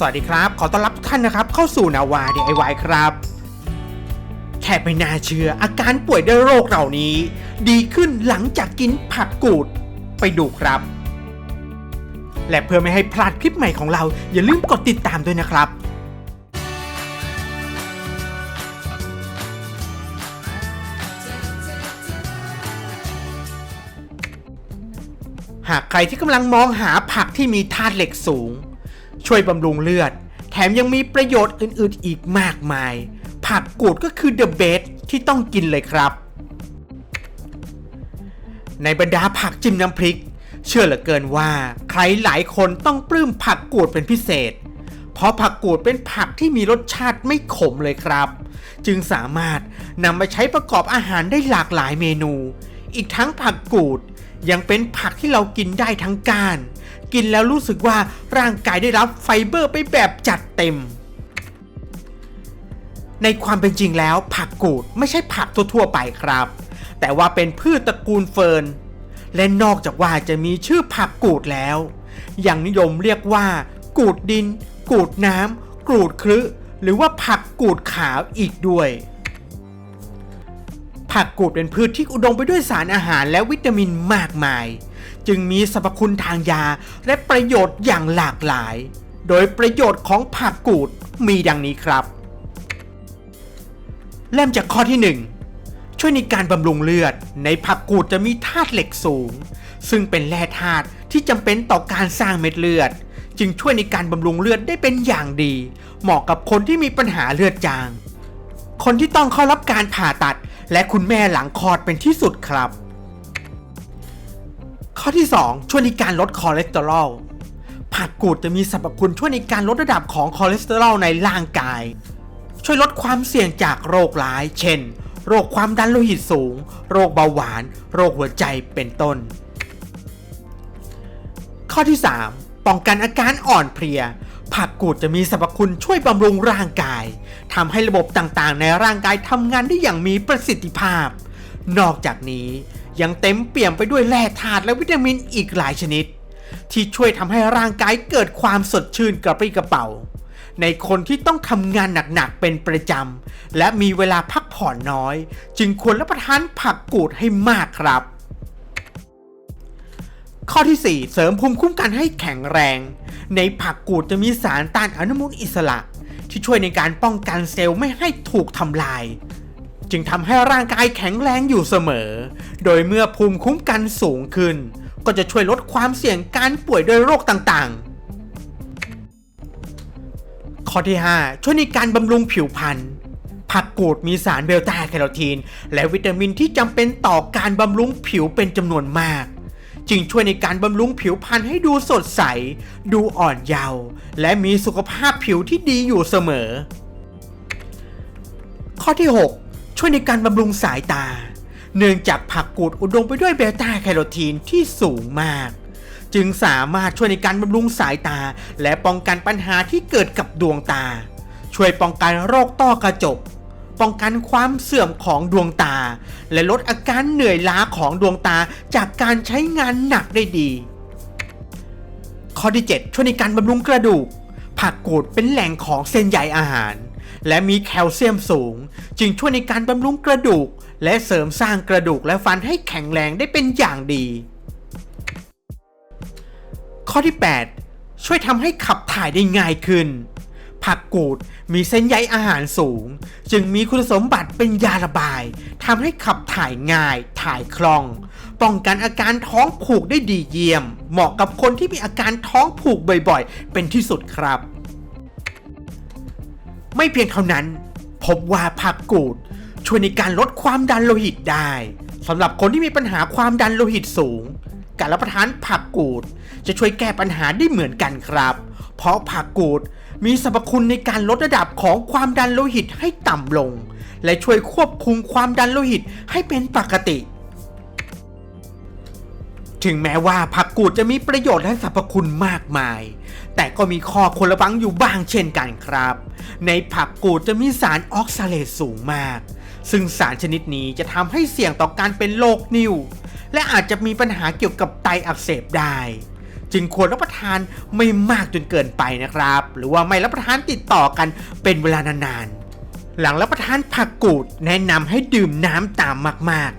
สวัสดีครับ ขอต้อนรับทุกท่านนะครับ เข้าสู่นาวา DIY ครับแค่ไม่น่าเชื่ออาการป่วยด้วยโรคเหล่านี้ ดีขึ้นหลังจากกินผักกูด ไปดูครับ และเพื่อไม่ให้พลาดคลิปใหม่ของเรา อย่าลืมกดติดตามด้วยนะครับหากใครที่กำลังมองหาผักที่มีธาตุเหล็กสูง ช่วยบำรุงเลือด แถมยังมีประโยชน์อื่นๆอีกมากมาย ผักกูดก็คือเดอะเบสที่ต้องกินเลยครับ ในบรรดาผักจิ้มน้ำพริก เชื่อเหลือเกินว่า ใครหลายคนต้องปลื้มผักกูดเป็นพิเศษ เพราะผักกูดเป็นผักที่มีรสชาติไม่ขมเลยครับ จึงสามารถนำมาใช้ประกอบอาหารได้หลากหลายเมนู อีกทั้งผักกูด ยังเป็นผักที่เรากินได้ทั้งก้าน กินแล้วรู้สึกว่าร่างกายได้รับไฟเบอร์ไปแบบจัดเต็ม ในความเป็นจริงแล้ว ผักกูดไม่ใช่ผักทั่วๆไปครับ แต่ว่าเป็นพืชตระกูลเฟิร์น และนอกจากว่าจะมีชื่อผักกูดแล้ว ยังนิยมเรียกว่า กูดดิน กูดน้ำกูดครึหรือว่าผักกูดขาวอีกด้วย ผักกูดเป็นพืชที่อุดมไปด้วยสารอาหารและวิตามินมากมาย จึงมีสรรพคุณทางยาและประโยชน์อย่างหลากหลาย โดยประโยชน์ของผักกูดมีดังนี้ครับ เริ่มจากข้อที่ 1 ช่วยในการบำรุงเลือด ในผักกูดจะมีธาตุเหล็กสูง ซึ่งเป็นแร่ธาตุที่จำเป็นต่อการสร้างเม็ดเลือด จึงช่วยในการบำรุงเลือดได้เป็นอย่างดี เหมาะกับคนที่มีปัญหาเลือดจางคนที่ต้องเข้ารับการผ่าตัด และคุณแม่หลังคลอดเป็นที่สุดครับ ข้อที่ 2 ช่วยในการลดคอเลสเตอรอลผักกูดจะมีสรรพคุณช่วยในการลดระดับของคอเลสเตอรอลในร่างกาย ช่วยลดความเสี่ยงจากโรคร้าย เช่น โรคความดันโลหิตสูง โรคเบาหวาน โรคหัวใจเป็นต้น ข้อที่ 3 ป้องกันอาการอ่อนเพลีย ผักกูดจะมีสรรพคุณช่วยบำรุงร่างกายทำให้ระบบต่างๆ ในร่างกายทำงานได้อย่างมีประสิทธิภาพ นอกจากนี้ยังเต็มเปี่ยมไปด้วยแร่ธาตุและวิตามินอีกหลายชนิด ที่ช่วยทำให้ร่างกายเกิดความสดชื่นกระปรี้กระเป๋า ในคนที่ต้องทำงานหนักๆเป็นประจำและมีเวลาพักผ่อนน้อย จึงควรรับประทานผักกูดให้มากครับ ข้อที่ 4 เสริมภูมิคุ้มกันให้แข็งแรง ในผักกูดจะมีสารต้านอนุมูลอิสระ ที่ช่วยในการป้องกันเซลล์ไม่ให้ถูกทำลาย จึงทำให้ร่างกายแข็งแรงอยู่เสมอ โดยเมื่อภูมิคุ้มกันสูงขึ้น ก็จะช่วยลดความเสี่ยงการป่วยด้วยโรคต่างๆ ข้อที่ 5 ช่วยในการบำรุงผิวพรรณผักกูดมีสารเบลต้าแคโรทีน และวิตามินที่จำเป็นต่อการบำรุงผิวเป็นจำนวนมาก จึงช่วยในการบำรุงผิวพรรณให้ดูสดใส ดูอ่อนเยาว์และมีสุขภาพผิวที่ดีอยู่เสมอ ข้อที่ 6 ช่วยในการบำรุงสายตา เนื่องจากผักกูดอุดมไปด้วยเบต้าแคโรทีนที่สูงมาก จึงสามารถช่วยในการบำรุงสายตา และป้องกันปัญหาที่เกิดกับดวงตา ช่วยป้องกันโรคต้อกระจก ป้องกันความเสื่อมของดวงตา และลดอาการเหนื่อยล้าของดวงตาจากการใช้งานหนักได้ดี ข้อที่ 7 ช่วยในการบำรุงกระดูก ผักกูดเป็นแหล่งของเส้นใยอาหาร และมีแคลเซียมสูง จึงช่วยในการบำรุงกระดูก และเสริมสร้างกระดูกและฟันให้แข็งแรงได้เป็นอย่างดี ข้อที่ 8 ช่วยทำให้ขับถ่ายได้ง่ายขึ้น ผักกูดมีเส้นใยอาหารสูง จึงมีคุณสมบัติเป็นยาระบายทำให้ขับถ่ายง่าย ถ่ายคล่อง ป้องกันอาการท้องผูกได้ดีเยี่ยม เหมาะกับคนที่มีอาการท้องผูกบ่อยๆ เป็นที่สุดครับ ไม่เพียงเท่านั้น พบว่าผักกูดช่วยในการลดความดันโลหิตได้สำหรับคนที่มีปัญหาความดันโลหิตสูง การรับประทานผักกูด จะช่วยแก้ปัญหาได้เหมือนกันครับ เพราะผักกูด มีสรรพคุณในการลดระดับของความดันโลหิตให้ต่ำลง และช่วยควบคุมความดันโลหิตให้เป็นปกติ ถึงแม้ว่าผักกูดจะมีประโยชน์และสรรพคุณมากมาย แต่ก็มีข้อควรระวังอยู่บ้างเช่นกันครับ ในผักกูดจะมีสารออกซาเลตสูงมาก ซึ่งสารชนิดนี้จะทำให้เสี่ยงต่อการเป็นโรคนิ่วและอาจจะมีปัญหาเกี่ยวกับไตอักเสบได้ จึงควรรับประทานไม่มากจนเกินไปนะครับ หรือว่าไม่รับประทานติดต่อกันเป็นเวลานานๆ หลังรับประทานผักกูดแนะนำให้ดื่มน้ำตามมาก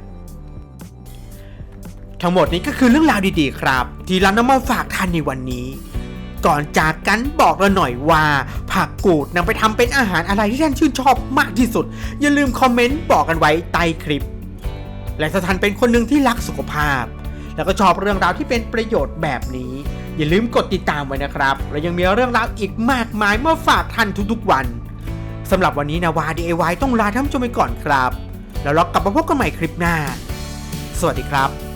ๆทั้งหมดนี้ก็คือเรื่องราวดีๆครับ ที่เรานำมาฝากท่านในวันนี้ ก่อนจากกันบอกเราหน่อยว่า ผักกูดนำไปทำเป็นอาหารอะไรที่ท่านชื่นชอบมากที่สุด อย่าลืมคอมเมนต์บอกกันไว้ใต้คลิป และถ้าท่านเป็นคนหนึ่งที่รักสุขภาพ แล้วก็ชอบเรื่องราวที่เป็นประโยชน์แบบนี้ อย่าลืมกดติดตามไว้นะครับ และยังมีเรื่องราวอีกมากมายมาฝากท่านทุกๆวันสำหรับวันนี้นาวา DIY ต้องลาท่านผู้ชมไปก่อนครับ แล้วเรากลับมาพบกันใหม่คลิปหน้า สวัสดีครับ